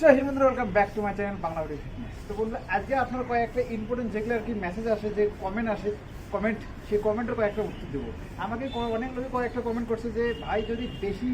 Joy Himendra welcome back to my channel Bangla video fitness তো বন্ধু আজকে আপনার কয়েকটা ইম্পর্টেন্ট যেগুলো আর কি মেসেজ আসে, যে কমেন্ট আসে কমেন্ট সেই কমেন্টের কয়েকটা উত্তর দেবো। আমাকে অনেক লোকে কয়েকটা কমেন্ট করছে যে, ভাই, যদি বেশি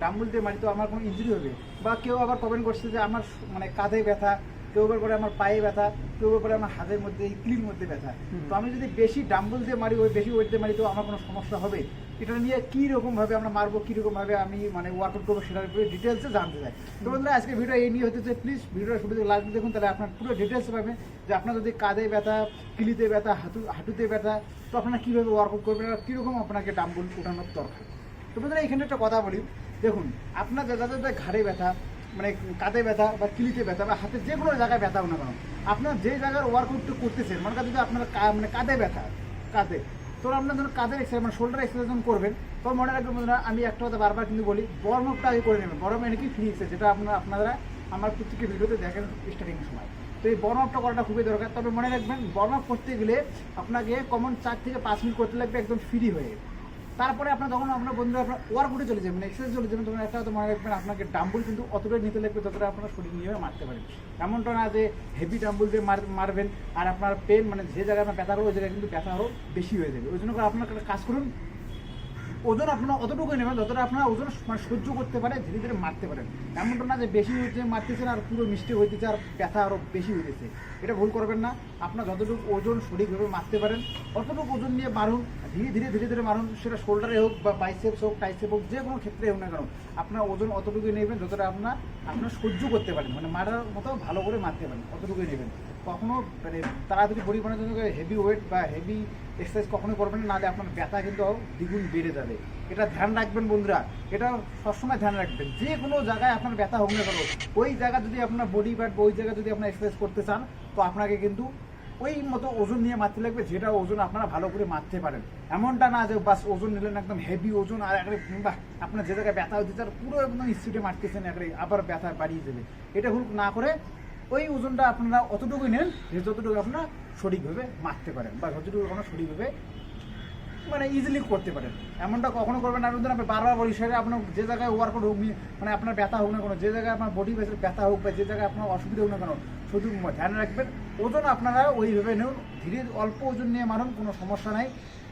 ডাম্বুল দিয়ে মারি, তো আমার কোনো ইঞ্জুরি হবে? বা কেউ আবার কমেন্ট করছে যে, আমার মানে কাঁধে ব্যথা কেউ করে আমার পায়ে ব্যথা কেউ করে আমার হাতের মধ্যে এই ক্লির মধ্যে ব্যথা। তো আমি যদি বেশি ডাম্বুল দিয়ে মারি ওই বেশি ওয়েট দিয়ে মারি তো আমার কোনো সমস্যা হবে? এটা নিয়ে কী রকমভাবে আমরা মারবো কীরকমভাবে আমি মানে ওয়ার্কআউট করব সেটার উপরে ডিটেলসে জানতে চাই। তো বন্ধুরা আজকে ভিডিও এই নিয়ে হতে চাই প্লিজ ভিডিওটা শুরু থেকে লাস্ট দেখুন তাহলে আপনার পুরো ডিটেলস পাবেন যে আপনার যদি কাঁধে ব্যথা কিলিতে ব্যথা হাঁটু হাঁটুতে ব্যথা তো আপনারা কীভাবে ওয়ার্কআউট করবেন আর কীরকম আপনাকে ডাম্বল ওঠানোর দরকার? তো বন্ধুরা এখানে একটা কথা বলি। দেখুন আপনার যাদের যাদের ঘাড়ে ব্যথা মানে কাঁধে ব্যথা বা কিলিতে ব্যথা বা হাতে যে কোনো জায়গায় ব্যথা না কেন আপনার যে জায়গার ওয়ার্কআউটটা করতেছেন মানে যদি আপনার মানে কাঁধে ব্যথা, কাঁধে, তো আপনার ধরুন কাঁধের এক্সারসাইজ মানে শোল্ডার এক্সারসাইজ যখন করবেন, তখন মনে রাখবেন বন্ধুরা, আমি একটা কথা বারবার কিন্তু বলি বর্ম আপটা আগে করে নেবেন। বরম এনে কি? ফ্রি যেটা আপনার, আপনারা আমার প্রত্যেকটি ভিডিওতে দেখেন স্টার্টিং সময়। তো এই বর্ম আপটা করাটা খুবই দরকার। তবে মনে রাখবেন বর্ম আপ করতে গেলে আপনাকে কমন চার থেকে পাঁচ মিনিট করতে লাগবে একদম ফ্রি হয়ে। তারপরে আপনার যখন আপনার বন্ধুরা আপনার ওয়ার ওয়ার্কআউটে চলে যাবেন এক্সারসাইজ চলে যাবেন তখন একটা হয়তো মনে রাখবেন আপনাকে ডাম্বুল কিন্তু অতটাই নিতে লাগবে ততটা আপনার শরীর নিয়ে মারতে পারেন। এমনটা না যে হেভি ডাম্বুল দিয়ে মার- মারবেন আর আপনার পেন মানে যে জায়গায় আপনার ব্যথা করবে ওই জায়গায় কিন্তু ব্যথা আরও বেশি হয়ে যাবে। ওই জন্য আপনার কাজ করুন ওজন আপনার অতটুকুই নেবেন যতটা আপনার ওজন মানে সহ্য করতে পারে, ধীরে ধীরে মারতে পারেন। এমনটা না যে বেশি হচ্ছে মারতেছেন আর পুরো মিষ্টি হইতেছে আর ব্যথা আরও বেশি হইতেছে। এটা ভুল করবেন না। আপনার যতটুকু ওজন সঠিকভাবে মারতে পারেন, অতটুকু ওজন নিয়ে মারুন, ধীরে ধীরে ধীরে ধীরে মারুন, সেটা শোল্ডারে হোক বা বাইসেপস হোক টাইসেপ হোক, যে কোনো ক্ষেত্রে হোক না কেন, আপনার ওজন অতটুকুই নেবেন যতটা আপনার আপনার সহ্য করতে পারেন। মানে মারার মতো ভালো করে মারতে পারেন, অতটুকুই নেবেন। কখনো মানে তাড়াতাড়ি বডি বানানোর জন্য হেভি ওয়েট বা হেভি এক্সারসাইজ কখনোই করবেন না নাহলে আপনার ব্যথা কিন্তু দ্বিগুণ বেড়ে যাবে। এটা ধ্যান রাখবেন বন্ধুরা। এটা সবসময় ধ্যান রাখবেন। যে কোনো জায়গায় আপনার ব্যথা হোক না কেন, ওই জায়গা যদি আপনার বডি পার্ট ওই জায়গায় যদি আপনার এক্সারসাইজ করতে চান, তো আপনাকে কিন্তু ওই মতো ওজন নিয়ে মারতে লাগবে যেটা ওজন আপনারা ভালো করে মারতে পারেন। এমনটা না যে বাস ওজন নিলেন একদম হেভি ওজন আর একটা কিংবা আপনার যে জায়গায় ব্যথা হচ্ছে তার পুরো একদম স্পিডে মারতেছেন একটা আবার ব্যথা বাড়িয়ে দেবে। এটা ভুল না করে ওই ওজনটা আপনারা অতটুকুই নেন, যে যতটুকু আপনারা সঠিকভাবে মারতে পারেন বা যতটুকু আপনারা সঠিকভাবে মানে ইজিলি করতে পারেন। এমনটা কখনো করবেন না। আপনাদের আপনি বারবার বলি সেটা আপনার যে জায়গায় ওয়ার্কআউট হোক মানে আপনার ব্যথা হোক না কোনো, যে জায়গায় আপনার বডি বেসের ব্যথা হোক বা যে জায়গায় আপনার অসুবিধা হোক না কেন, শুধু ধ্যান রাখবেন। ওজন আপনারা ওইভাবে নেন। ধীরে অল্প ওজন নিয়ে মারুন, কোনো সমস্যা নাই।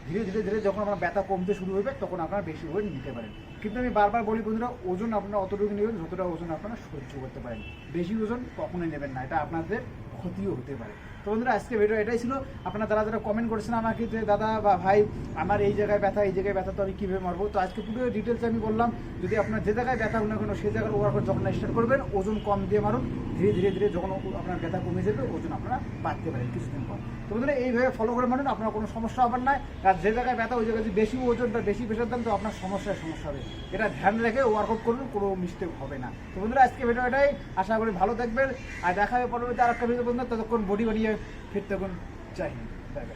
ধীরে ধীরে ধীরে যখন আপনার ব্যথা কমতে শুরু হবে তখন আপনারা বেশি ওয়েট নিতে পারেন। কিন্তু আমি বারবার বলি বন্ধুরা, ওজন আপনারা অতটুকু নেবেন যতটা ওজন আপনারা সহ্য করতে পারেন। বেশি ওজন কখনোই নেবেন না, এটা আপনাদের ক্ষতিও হতে পারে। তো বন্ধুরা, আজকে ভিডিও এটাই ছিল। আপনারা যারা যারা কমেন্ট করেছেন আমাকে যে, দাদা বা ভাই, আমার এই জায়গায় ব্যথা, এই জায়গায় ব্যথা, তো আমি কীভাবে মারবো? তো আজকে পুরো ডিটেলস আমি বললাম, যদি আপনার যে জায়গায় ব্যথা না কোনো, সেই জায়গার ওয়ার্কআউট যখন স্টার্ট করবেন, ওজন কম দিয়ে মারুন। ধীরে ধীরে ধীরে যখন আপনার ব্যথা কমে যাবে, ওজন আপনারা বাড়তে পারেন কিছুদিন পর। তো বন্ধুরা, এইভাবে ফলো করে মারুন, আপনার কোনো সমস্যা হবে না যে জায়গায় ব্যথা ওই জায়গায় যদি বেশি ওজন বা বেশি প্রেশার দেন তো আপনার সমস্যার সমস্যা হবে। এটা ধ্যান রেখে ওয়ার্কআউট করুন, কোনো মিস্টেক হবে না। তো বন্ধুরা, আজকে ভিডিও এটাই। আশা করি ভালো থাকবেন। আর দেখা হবে পরবর্তী আর একটা ভিডিও বন্ধু ততক্ষণ বডি বানিয়ে ফিরতে থাকুন। চাই বাই